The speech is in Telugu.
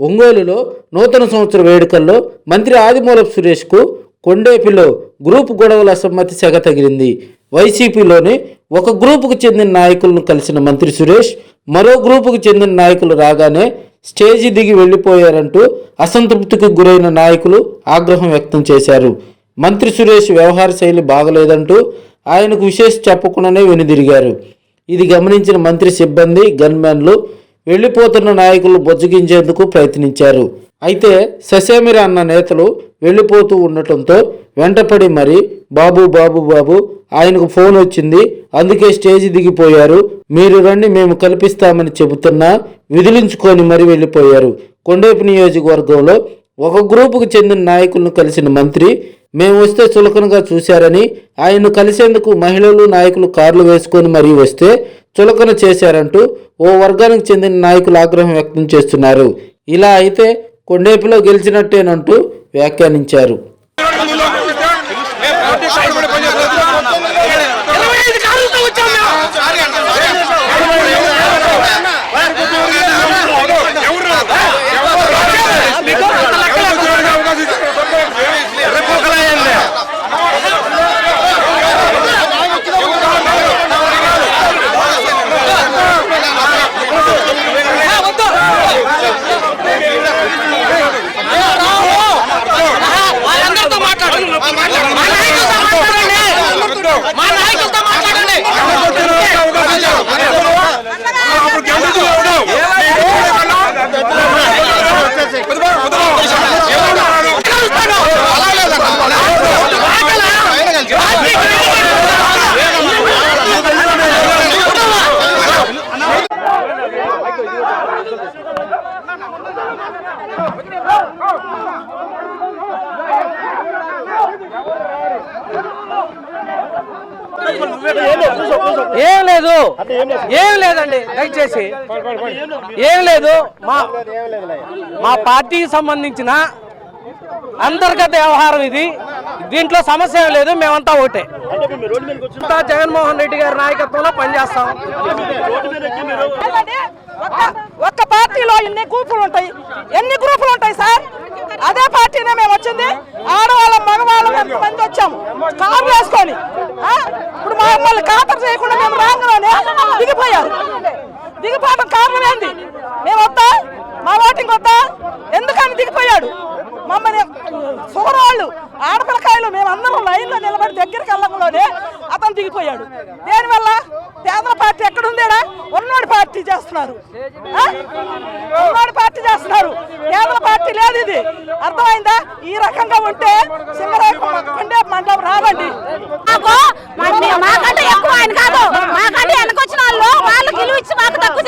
ఒంగోలులో నూతన సంవత్సర వేడుకల్లో మంత్రి ఆదిమూలపు సురేష్కు కొండేపిలో గ్రూప్ గొడవల అసమ్మతి సెగ తగిలింది. వైసీపీలోని ఒక గ్రూపుకు చెందిన నాయకులను కలిసిన మంత్రి సురేష్ మరో గ్రూపుకు చెందిన నాయకులు రాగానే స్టేజి దిగి వెళ్ళిపోయారంటూ అసంతృప్తికి గురైన నాయకులు ఆగ్రహం వ్యక్తం చేశారు. మంత్రి సురేష్ వ్యవహార శైలి బాగలేదంటూ ఆయనకు విశేష చెప్పకుండానే వెనుదిరిగారు. ఇది గమనించిన మంత్రి సిబ్బంది గన్మ్యాన్లు వెళ్ళిపోతున్న నాయకులు బొజ్జగించేందుకు ప్రయత్నించారు. అయితే ససేమిరా అన్న నేతలు వెళ్ళిపోతూ ఉండటంతో వెంటపడి మరి బాబు బాబు బాబు ఆయనకు ఫోన్ వచ్చింది. అందుకే స్టేజ్ దిగిపోయారు. మీరు రండి మేము కల్పిస్తామని చెబుతున్నా విదిలించుకొని మరి వెళ్ళిపోయారు. కొండేపు నియోజకవర్గంలో ఒక గ్రూపుకు చెందిన నాయకులను కలిసిన మంత్రి మేము వస్తే చులకనగా చూశారని ఆయన్ను కలిసేందుకు మహిళలు నాయకులు కార్లు వేసుకొని మరీ వస్తే చులకన చేశారంటూ ఓ వర్గానికి చెందిన నాయకులు ఆగ్రహం వ్యక్తం చేస్తున్నారు. ఇలా అయితే కొండేపులో గెలిచినట్టేనంటూ వ్యాఖ్యానించారు. ఏం లేదు. ఏం లేదండి. దయచేసి. ఏం లేదు. మా మా పార్టీకి సంబంధించిన అంతర్గత వ్యవహారం ఇది. దీంట్లో సమస్య ఏం లేదు మేమంతా ఒకటే అంతా జగన్మోహన్ రెడ్డి గారి నాయకత్వంలో పనిచేస్తాం. ఒక్క ఒక్క పార్టీలో ఎన్ని గ్రూపులు ఉంటాయి? ఎన్ని గ్రూపులు ఉంటాయి సార్? అదే పార్టీనే మేము వచ్చింది. ఆడవాళ్ళం మగవాళ్ళం ఎంతమంది వచ్చాము కార్లు వేసుకొని? ఇప్పుడు మమ్మల్ని ఖాతరు చేయకుండా మేము రాగానే దిగిపోయారు. దిగిపోవడం కారణం ఆడపిల్లకాయలు మేమందరం లైన్లో నిలబడి దగ్గరికి వెళ్ళడంలోనే అతను దిగిపోయాడు. దేనివల్ల పేదల పార్టీ ఎక్కడుందేడా? ఉన్నోడి పార్టీ చేస్తున్నారు. ఉన్నోడి పార్టీ చేస్తున్నారు. పేదల పార్టీ లేదు ఇది. అర్థమైందా? ఈ రకంగా ఉంటే సింగరేపండే మండలం రావండి మాకంటే ఎక్కువ ఆయన కాదు. మాకంటే వెనకొచ్చిన వాళ్ళు వాళ్ళు గెలిచి మాకు తక్కువ